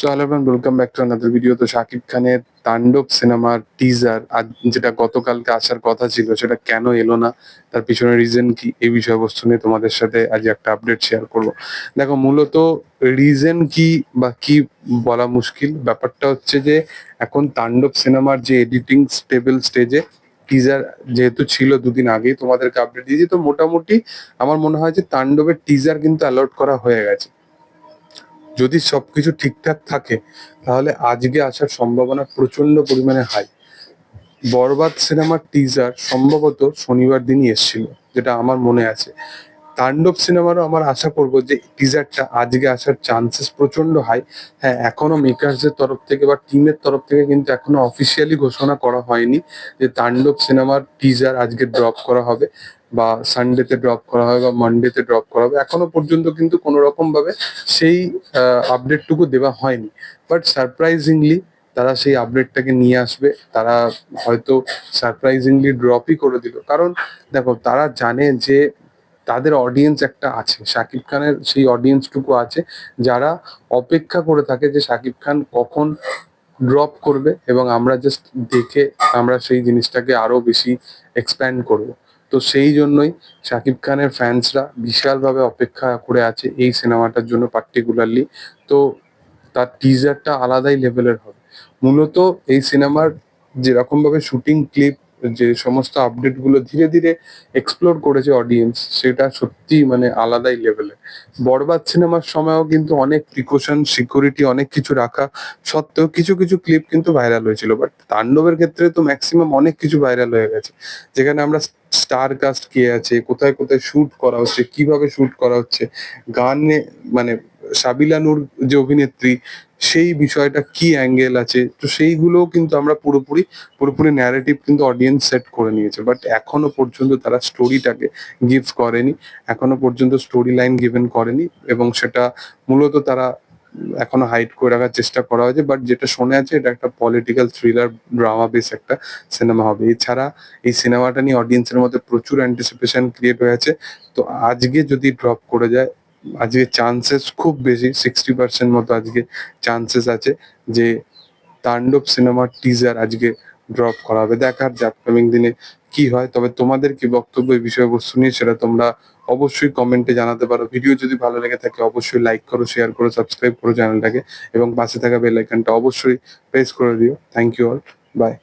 So hello welcome back to another video তো শাকিব খানের তাণ্ডব সিনেমার টিজার আজ যেটা গতকালকে আসার কথা ছিল, সেটা কেন এলো না? তার পিছনে রিজন কি? এই বিষয়বস্তু নিয়ে তোমাদের সাথে আজ একটা আপডেট শেয়ার করব। দেখো, মূলত রিজন কি বা কি বলা মুশকিল? ব্যাপারটা হচ্ছে যে, এখন তাণ্ডব সিনেমার যে এডিটিং স্টেবল স্টেজে টিজার যেহেতু ছিল দুদিন আগেই, তোমাদেরকে আপডেট দিয়েছি। তো মোটামুটি আমার মনে হয় যে তাণ্ডবের টিজার কিন্তু অ্যালাউট করা হয়ে গেছে। যদি সবকিছু ঠিকঠাক থাকে, তাহলে আজকে আসার সম্ভাবনা প্রচণ্ড পরিমাণে হাই বরবাদ সিনেমার টিজার সম্ভবত শনিবার দিনই এসেছিল, যেটা আমার মনে আছে। তাণ্ডব সিনেমারও আমার আশা করব যে টিজারটা আজকে আসার চান্সেস প্রচণ্ড হাই হ্যাঁ এখনও মেকার্সদের তরফ থেকে বা টিমের তরফ থেকে কিন্তু এখনও অফিসিয়ালি ঘোষণা করা হয়নি যে তাণ্ডব সিনেমার টিজার আজকে ড্রপ করা হবে বা সানডেতে ড্রপ করা হবে বা মানডেতে ড্রপ করা হবে। এখনও পর্যন্ত কিন্তু কোনো রকম ভাবে সেই আপডেটটুকু দেওয়া হয়নি। বাট সারপ্রাইজিংলি তারা সেই আপডেটটাকে নিয়ে আসবে। তারা হয়তো সারপ্রাইজিংলি ড্রপই করে দিল। কারণ দেখো, তারা জানে যে তাদের অডিয়েন্স একটা আছে। শাকিব খানের সেই অডিয়েন্সটুকু আছে, যারা অপেক্ষা করে থাকে যে শাকিব খান কখন ড্রপ করবে এবং আমরা জাস্ট দেখে আমরা সেই জিনিসটাকে আরও বেশি এক্সপ্যান্ড করব। তো সেই জন্যই শাকিব খানের ফ্যান্সরা বিশালভাবে অপেক্ষা করে আছে এই সিনেমাটার জন্য পার্টিকুলারলি তো তার টিজারটা আলাদাই লেভেলের হবে। মূলত এই সিনেমার যেরকম ভাবে শুটিং ক্লিপ যে সমস্ত আপডেটগুলো ধীরে ধীরে এক্সপ্লোর করেছে অডিয়েন্স সেটা সত্যি মানে আলাদাই লেভেলে বরবাদ সিনেমার সময়ও কিন্তু অনেক প্রিকশন সিকিউরিটি অনেক কিছু রাখা সত্ত্বেও কিছু কিছু ক্লিপ কিন্তু ভাইরাল হয়েছিল। বাট তাণ্ডবের ক্ষেত্রে তো ম্যাক্সিমাম অনেক কিছু ভাইরাল হয়ে গেছে। যেখানে আমরা স্টার কাস্ট কে আছে, কোথায় কোথায় শুট করা হচ্ছে, কীভাবে শুট করা হচ্ছে, গানে মানে সাবিলা নূর যে অভিনেত্রী সেই বিষয়টা কি অ্যাঙ্গেল আছে? তো সেইগুলোও কিন্তু আমরা পুরোপুরি পুরোপুরি ন্যারেটিভ কিন্তু অডিয়েন্স সেট করে নিয়েছে। বাট এখনও পর্যন্ত তারা স্টোরিটাকে গিভ করেনি। এখনও পর্যন্ত স্টোরি লাইন গিভেন করেনি এবং সেটা মূলত তারা এখনও হাইড করে রাখার চেষ্টা করা হয়েছে। বাট যেটা শোনা আছে এটা একটা পলিটিক্যাল থ্রিলার ড্রামা বেস একটা সিনেমা হবে। এছাড়া এই সিনেমাটা নিয়ে অডিয়েন্সের মধ্যে প্রচুর অ্যান্টিসিপেশন ক্রিয়েট হয়েছে। তো আজকে যদি ড্রপ করে যায় আজকে চান্সেস খুব বেশি সিক্সটি পার্সেন্ট মতো আজকে চান্সেস আছে যে তাণ্ডব সিনেমার টিজার আজকে ড্রপ করা হবে। দেখার যে আপকামিং দিনে কি হয়। তবে তোমাদের কি বক্তব্য এই বিষয়বস্তু নিয়ে সেটা তোমরা অবশ্যই কমেন্টে জানাতে পারো। ভিডিও যদি ভালো লেগে থাকে অবশ্যই লাইক করো শেয়ার করো সাবস্ক্রাইব করো চ্যানেলটাকে এবং পাশে থাকা বেল আইকনটা অবশ্যই প্রেস করে দিও। Thank you all by